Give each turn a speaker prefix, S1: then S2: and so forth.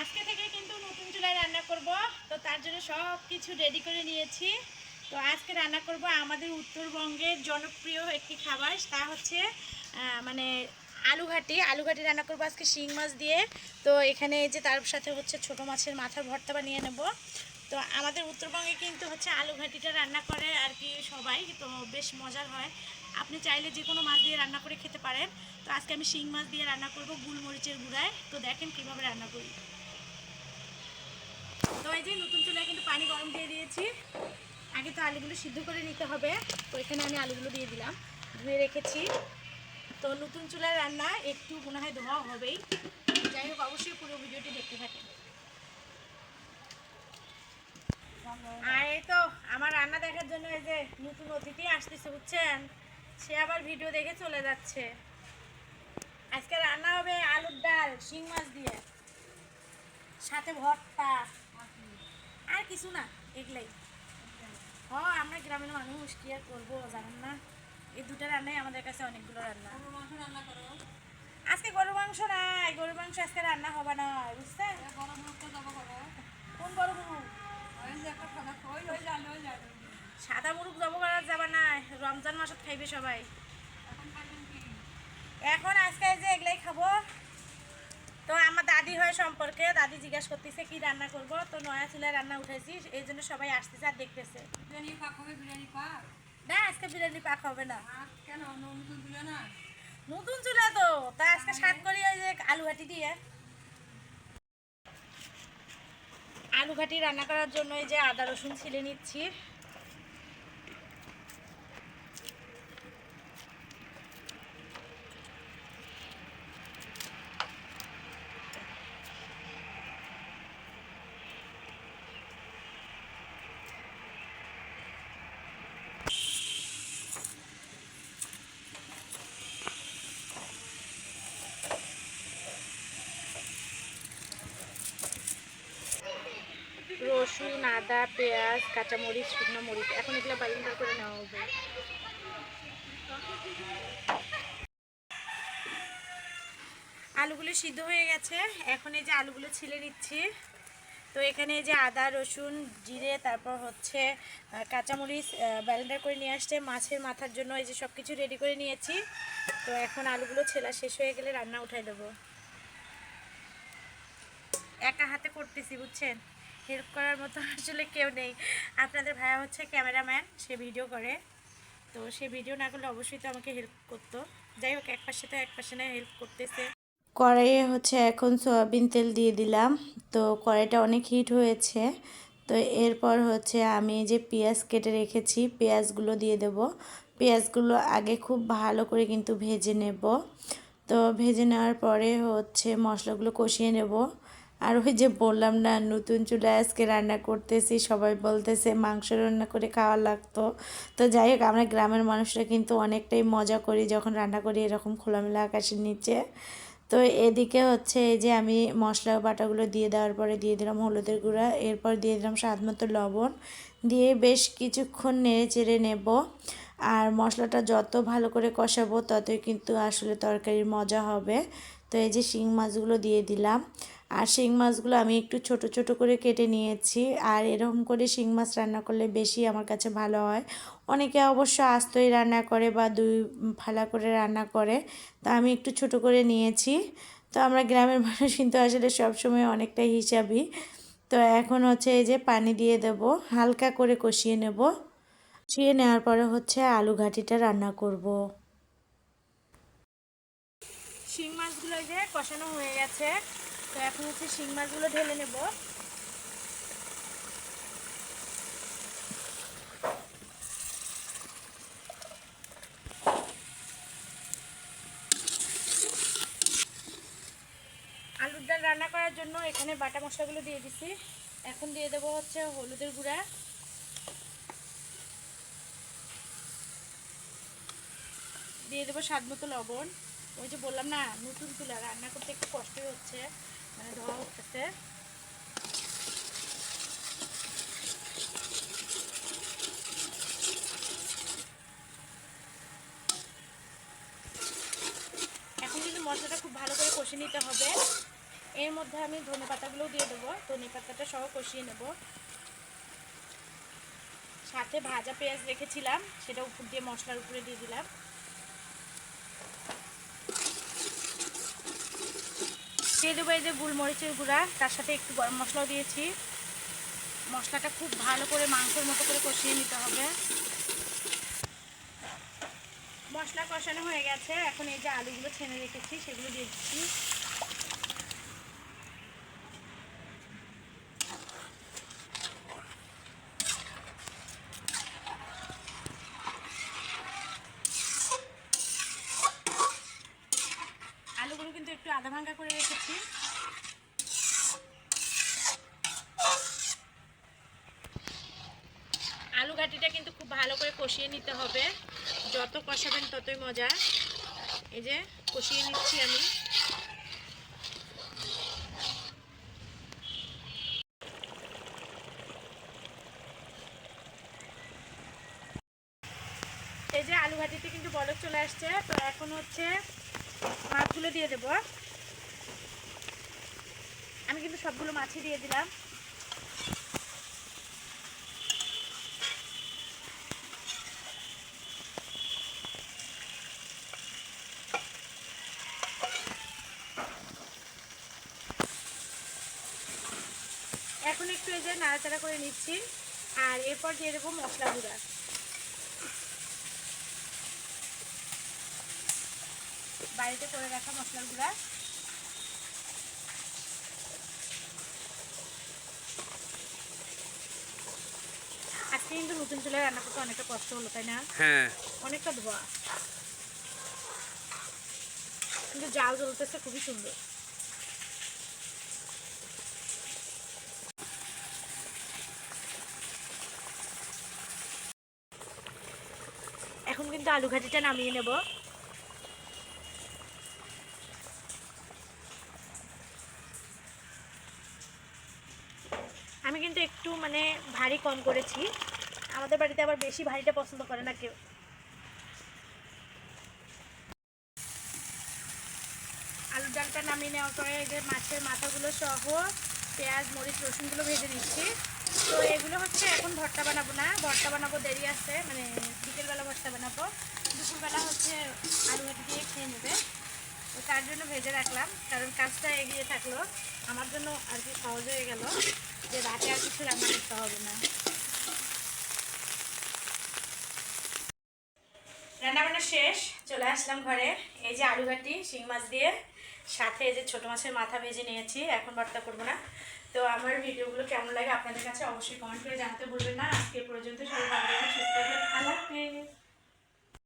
S1: আজকে থেকে কিন্তু নতুন চুলায় রান্না করব। তো তার জন্য সব কিছু রেডি করে নিয়েছি। তো আজকে রান্না করব আমাদের উত্তরবঙ্গের জনপ্রিয় একটি খাবার, তা হচ্ছে মানে আলু ঘাটি। আলু ঘাটি রান্না করব আজকে শিং মাছ দিয়ে। তো এখানে এই যে তার সাথে হচ্ছে ছোট মাছের মাথার ভর্তা বানিয়ে নেব। তো আমাদের উত্তরবঙ্গে কিন্তু হচ্ছে আলু ঘাটিটা রান্না করে আর কি সবাই, তো বেশ মজার হয়। আপনি চাইলে যে কোনো মাছ দিয়ে রান্না করে খেতে পারেন। তো আজকে আমি শিং মাছ দিয়ে রান্না করব গুলমরিচের গুঁড়ায়। তো দেখেন কীভাবে রান্না করি। তো এই যে নতুন চুলায় কিন্তু পানি গরম দিয়ে দিয়েছি। আগে তো আলুগুলো সিদ্ধ করে নিতে হবে, তো এখানে আমি আলুগুলো দিয়ে দিলাম, ধুয়ে রেখেছি। তো নতুন চুলায় রান্না একটু মনে হয় ধোয়া হবেই। যাই হোক, অবশ্যই পুরো ভিডিওটি দেখতে থাকেন। আর এই তো আমার রান্না দেখার জন্য এই যে নতুন অতিথি আসতেছে, বুঝছেন? সে আবার ভিডিও দেখে চলে যাচ্ছে। আজকে রান্না হবে আলুর ডাল, শিং মাছ দিয়ে। সাথে ভর্তা। কিছু না এগুলাই। হ আমরা গ্রামের মানুষ কি আর করব জানেন না? এই দুটো রান্নাই আমাদের কাছে অনেকগুলো রান্না। আজকে গরু মাংস নাই গরু মাংস আজকে রান্না হবে না বুঝতে কোন গরু গরু সাদা মুরুখ জব করার যাবা না রমজান মাসত খাইবে সবাই। এখন আজকে যে এগুলাই খাব। তো আমার দাদি হয় সম্পর্কে দাদি জিজ্ঞাসা করতেছে কি রান্না করব? তো নয়া চুলায় রান্না উঠেছি এই জন্য সবাই আসতেছে আর দেখতেছে। না আজকে বিরিয়ানি পাক হবে না। নতুন চুলা তো তাই আজকে শাক করি ওই যে আলু ঘাটি দিয়ে। আলু ঘাটি রান্না করার জন্য এই যে আদা রসুন ছিলে নিচ্ছি। রসুন, আদা, পেঁয়াজ, কাঁচামরিচ, শুকনো মরিচ। এখন এগুলো বাইন্ডার করে নেওয়া হবে। আলুগুলো সিদ্ধ হয়ে গেছে। এখন এই যে আলুগুলো ছিলে নিচ্ছি। তো এখানে যে আদা, রসুন, জিরে, তারপর হচ্ছে কাঁচামরিচ ব্যালেন্ডার করে নিয়ে আসছে। মাছের মাথার জন্য এই যে সব কিছু রেডি করে নিয়েছি। তো এখন আলুগুলো ছেলা শেষ হয়ে গেলে রান্না উঠাই দেবো। একা হাতে করতেছি, বুঝছেন? হেল্প করার মতো আসলে কেউ নেই। আপনাদের ভাইয়া হচ্ছে ক্যামেরাম্যান, সে ভিডিও করে। তো সে ভিডিও না করলে অবশ্যই তো আমাকে হেল্প করতো। যাই হোক, এক পাশে তো এক পাশে না হেল্প করতেছে।
S2: কড়াইয়ে হচ্ছে এখন সয়াবিন তেল দিয়ে দিলাম। তো কড়াইটা অনেক হিট হয়েছে। তো এরপর হচ্ছে আমি যে পেঁয়াজ কেটে রেখেছি, পেঁয়াজগুলো দিয়ে দেব। পেঁয়াজগুলো আগে খুব ভালো করে কিন্তু ভেজে নেব। তো ভেজে নেওয়ার পরে হচ্ছে মশলাগুলো কষিয়ে নেব। আর ওই যে বললাম না, নতুন চুলায় আজকে রান্না করতেছি, সবাই বলতেছে মাংস রান্না করে খাওয়া লাগতো। তো যাই হোক, আমরা গ্রামের মানুষরা কিন্তু অনেকটাই মজা করি যখন রান্না করি এরকম খোলামেলা আকাশের নিচে। তো এদিকে হচ্ছে এই যে আমি মশলা বাটাগুলো দিয়ে দেওয়ার পরে দিয়ে দিলাম হলুদের গুঁড়া, এরপর দিয়ে দিলাম স্বাদ মতো লবণ। দিয়ে বেশ কিছুক্ষণ নেড়ে চেড়ে নেব। আর মশলাটা যত ভালো করে কষাবো ততই কিন্তু আসলে তরকারির মজা হবে। তো এই যে শিং মাছগুলো দিয়ে দিলাম। আর শিং মাছগুলো আমি একটু ছোট ছোট করে কেটে নিয়েছি। আর এরকম করে শিং মাছ রান্না করলে বেশি আমার কাছে ভালো হয়। অনেকে অবশ্য আস্তই রান্না করে বা দুই ফালা করে রান্না করে, তা আমি একটু ছোট করে নিয়েছি। তো আমরা গ্রামের মানুষ কিন্তু আসলে সবসময় অনেকটাই হিসাবই তো এখন হচ্ছে এই যে পানি দিয়ে দেব, হালকা করে কষিয়ে নেব। কষিয়ে নেওয়ার পরে হচ্ছে আলু ঘাটিটা রান্না করব।
S1: শিং মাছগুলো যে কষানো হয়ে গেছে। তো এখন হচ্ছে শিং মাছগুলো ঢেলে নেব। আলুর ডাল রান্না করার জন্য এখানে বাটা মশলাগুলো দিয়ে দিচ্ছি এখন দিয়ে দেবো হচ্ছে হলুদের গুঁড়া। দিয়ে দেবো স্বাদ মতো লবণ। ওই যে বললাম না, নতুন চুলা, রান্না করতে একটু কষ্টই হচ্ছে। মানে ধোয়া উঠতেছে। এখন কিন্তু মশলাটা খুব ভালো করে কষে নিতে হবে। এর মধ্যে আমি ধনে পাতাগুলোও দিয়ে দেবো। ধনে পাতাটা সহ কষিয়ে নেব। সাথে ভাজা পেঁয়াজ রেখেছিলাম, সেটা উপর দিয়ে মশলার উপরে দিয়ে দিলাম। দিয়ে দেবো এই যে গোলমরিচের গুঁড়া, তার সাথে একটু গরম মশলাও দিয়েছি। মশলাটা খুব ভালো করে মাংসের মতো করে কষিয়ে নিতে হবে। মশলা কষানো হয়ে গেছে। এখন এই যে আলুগুলো ছেনে রেখেছি, সেগুলো দিয়ে দিচ্ছি আলুগুলো কিন্তু একটু আধা ভাঙ্গা করে রেখেছি ঘাটিটা কিন্তু খুব ভালো করে কষিয়ে নিতে হবে। যত কষাবেন ততই মজা। এই যে, কষিয়ে নিচ্ছি আমি। এই যে আলু ভাজিতে কিন্তু বলক চলে আসছে। তো এখন হচ্ছে মাছগুলো দিয়ে দেব। আমি কিন্তু সবগুলো মাছই দিয়ে দিলাম এখন একটু এই যে নাড়াচাড়া করে নিচ্ছি। আর এরপর দিয়ে দেবো মশলা গুঁড়া। বাড়িতে করে রাখা মশলার গুঁড়া। আজকে কিন্তু নতুন চুলায় রান্না করতে অনেকটা কষ্ট হলো তাই না?
S3: হ্যাঁ।
S1: অনেকটা ধোয়া। কিন্তু জাল জ্বলতেছে খুবই সুন্দর। এখন কিন্তু আলু ঘাটিটা নামিয়ে নেব। আমি কিন্তু একটু মানে ভারী কম করেছি। আমাদের বাড়িতে আবার বেশি ভারীটা পছন্দ করে না কেউ। আলু ডালটা নামিয়ে নেওয়ার পরে এই যে মাছের মাথাগুলো সহ পেঁয়াজ, মরিচ, রসুনগুলো ভেজে নিচ্ছি। তো এগুলো হচ্ছে এখন ভর্তা বানাবো না। ভর্তা বানাবো, দেরি আছে মানে বিকেলবেলা ভর্তা বানাবো। দুপুরবেলা হচ্ছে আলু ভাজি দিয়ে খেয়ে নেবে। তো তার জন্য ভেজে রাখলাম, কারণ কাজটা এগিয়ে থাকল। আমার জন্য আর কি সহজ হয়ে গেল যে রাতে আর কিছু রান্না করতে হবে না। রান্না বান্না শেষ, চলে আসলাম ঘরে। এই যে আলু ঘাটি শিং মাছ দিয়ে, সাথে এই যে ছোটো মাছের মাথা ভেজে নিয়েছি। এখন ভর্তা করব না। তো আমার ভিডিওগুলো কেমন লাগে আপনাদের কাছে অবশ্যই কমেন্ট করে জানাতে ভুলবেন না। আজকে পর্যন্ত সবাই ভালো থাকবেন, সুস্থ থাকবেন। আল্লাহ